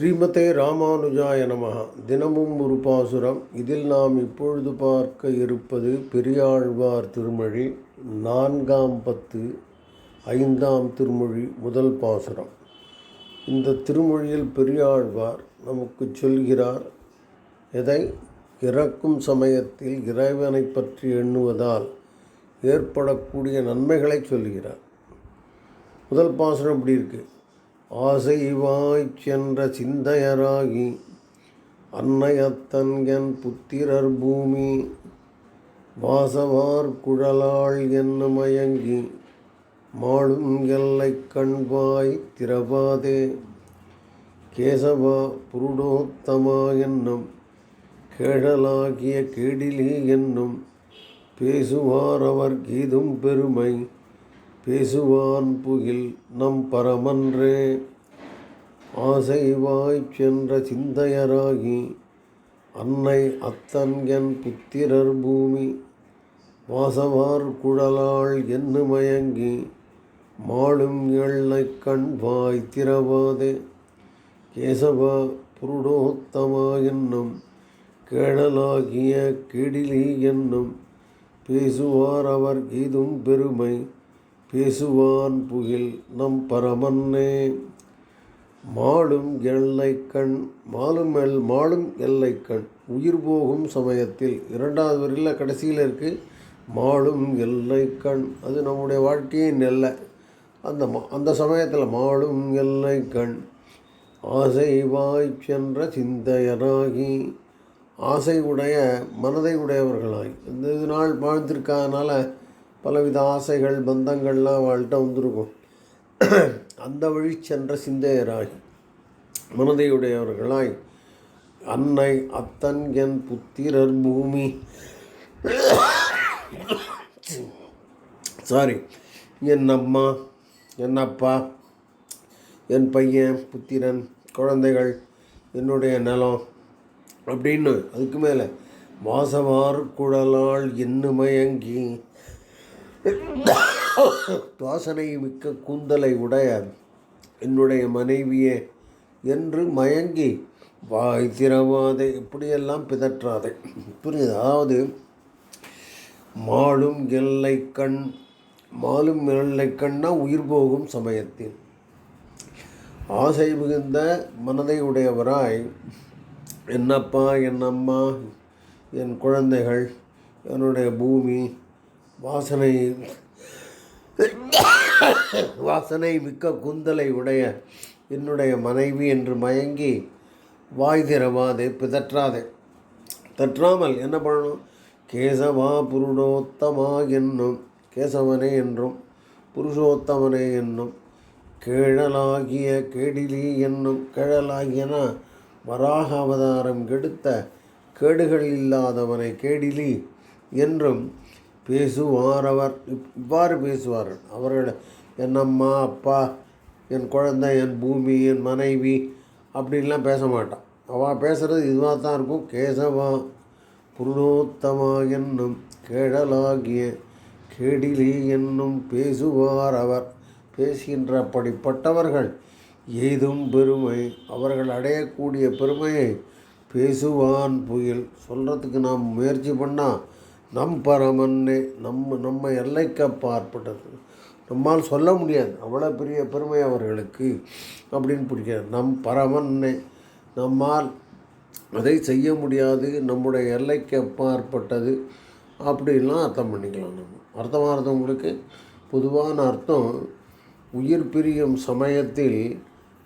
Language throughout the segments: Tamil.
ஸ்ரீமதே ராமானுஜாய நமஹ. தினமும் ஒரு பாசுரம். இதில் நாம் இப்பொழுது பார்க்க இருப்பது பெரியாழ்வார் திருமொழி நான்காம் பத்து ஐந்தாம் திருமொழி முதல் பாசுரம். இந்த திருமொழியில் பெரியாழ்வார் நமக்கு சொல்கிறார் எதை இறக்கும் சமயத்தில் இறைவனை பற்றி எண்ணுவதால் ஏற்படக்கூடிய நன்மைகளை சொல்கிறார். முதல் பாசுரம் இப்படி இருக்குது ஆசைவாய்ச் சென்ற சிந்தையராகி அன்னையத்தன்கன் புத்திரர் பூமி வாசவார் குழலாள் என்ன மயங்கி மாளும் எல்லை கண்பாய் திரபாதே கேசவா புருடோத்தமா என்னும் கேழலாகிய கேடிலி என்னும் பேசுவார் அவர் கீதும் பெருமை. பேசுவான் புகில் நம் பரமன்றே. ஆசைவாய்ச் சென்ற சிந்தையராகி அன்னை அத்தன் என் புத்திரர் பூமி வாசவார் குழலாள் என்று மயங்கி மாளும் எள்ளை கண் வாய் திரவாதே கேசவா புருடோத்தமா என்னும் கேடலாகிய கிடிலி என்னும் பேசுவார் அவர் கீதும் பெருமை பேசுவான் புகில் நம் பரமன்னே. மாளும் எல்லைக்கண் மாலும் எல் மாளும் எல்லைக்கண். உயிர் போகும் சமயத்தில் இரண்டாவது வரையில் கடைசியில் இருக்குது மாளும் எல்லைக்கண். அது நம்முடைய வாழ்க்கையே நெல்லை. அந்த அந்த சமயத்தில் மாளும் எல்லை கண் ஆசை வாய் சென்ற சிந்தையராகி ஆசை உடைய மனதை உடையவர்களாய். இந்த இது நாள் வாழ்ந்திருக்காதனால பலவித ஆசைகள் பந்தங்கள்லாம் வாழ்கிட்ட வந்திருக்கும். அந்த வழி சென்ற சிந்தையராய் மனதையுடையவர்களாய் அன்னை அத்தன் என் புத்திரர் பூமி. சாரி என் அம்மா என் அப்பா என் பையன் புத்திரன் குழந்தைகள் என்னுடைய நிலம் அப்படின்னு அதுக்கு மேலே வாசவார் குழலால் எண்ணு வாசனை மிக்க கூந்தலை உடைய என்னுடைய மனைவியே என்று மயங்கி வாய் திறவாதே இப்படியெல்லாம் பிதற்றாதே. புரியுது? அதாவது மாளும் எல்லை கண் மாலும் எல்லை கண்ணா உயிர் போகும் சமயத்தில். ஆசை மிகுந்த மனதை உடையவராய் என்னப்பா என் அம்மா என் குழந்தைகள் என்னுடைய பூமி வாசனை வாசனை மிக்க குந்தலை உடைய என்னுடைய மனைவி என்று மயங்கி வாய் திறவாதே பிதற்றாதே. தற்றாமல் என்ன பண்ணணும்? கேசவா புருடோத்தமா என்னும் கேசவனே என்றும் புருஷோத்தமனே என்னும் கேழலாகிய கேடிலி என்னும் கேழலாகியன வராக அவதாரம் கெடுத்த கேடுகள் இல்லாதவனை கேடிலி என்றும் பேசுவார் அவர் இவ்வாறு பேசுவார்கள். அவர்கள் என் அம்மா அப்பா என் குழந்தை என் பூமி என் மனைவி அப்படின்லாம் பேச மாட்டான். அவள் பேசுகிறது இதுவாக தான் இருக்கும். கேசவா புருணோத்தமா என்னும் கேடலாகிய கேடிலி என்னும் பேசுவார் அவர் பேசுகின்ற அப்படிப்பட்டவர்கள் எய்தும் பெருமை அவர்கள் அடையக்கூடிய பெருமையை பேசுவான் புயல். சொல்கிறதுக்கு நாம் முயற்சி பண்ணால் நம் பரமன்னே நம்ம நம்ம எல்லைக்கப்பாற்பட்டது நம்மால் சொல்ல முடியாது. அவ்வளோ பெரிய பெருமை அவர்களுக்கு அப்படின்னு பிடிக்காது நம் பரமன்னே நம்மால் அதை செய்ய முடியாது. நம்முடைய எல்லைக்கு அப்பாற்பட்டது அப்படின்லாம் அர்த்தம் பண்ணிக்கலாம் நம்ம. அர்த்தமாக பொதுவான அர்த்தம் உயிர் பிரியும் சமயத்தில்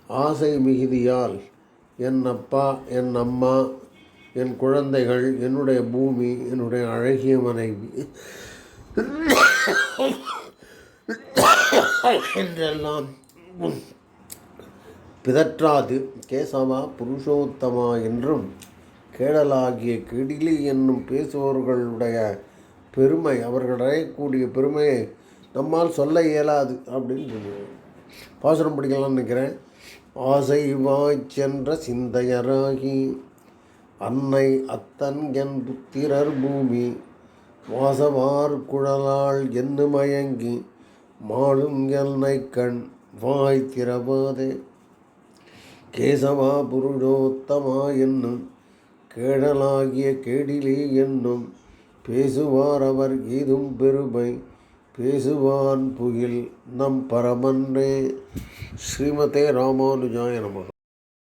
ஆசை மிகுதியால் என் அப்பா என் அம்மா என் குழந்தைகள் என்னுடைய பூமி என்னுடைய அழகிய மனைவி. என்றெல்லாம் பிதற்றாது கேசவா புருஷோத்தமா என்றும் கேடலாகிய கெடிலி என்னும் பேசுபவர்களுடைய பெருமை அவர்கள் அடையக்கூடிய பெருமையை நம்மால் சொல்ல இயலாது அப்படின்னு சொல்லுவோம் பாசுரம் படிக்கலாம்னு நினைக்கிறேன். ஆசை வாய் சென்ற சிந்தையராகி அன்னை அத்தன் என் புத்திரர் பூமி வாசவார் குழலால் என்று மயங்கி மாளும் எல்லை கண் வாய் திறவாதே. கேசவா புருடோத்தமா என்னும் கேடலாகிய கேடிலே என்னும் பேசுவார் அவர் ஏதும் பெருமை பேசுவான் புகில் நம் பரமன்றே. ஸ்ரீமதே ராமானுஜாய நமக.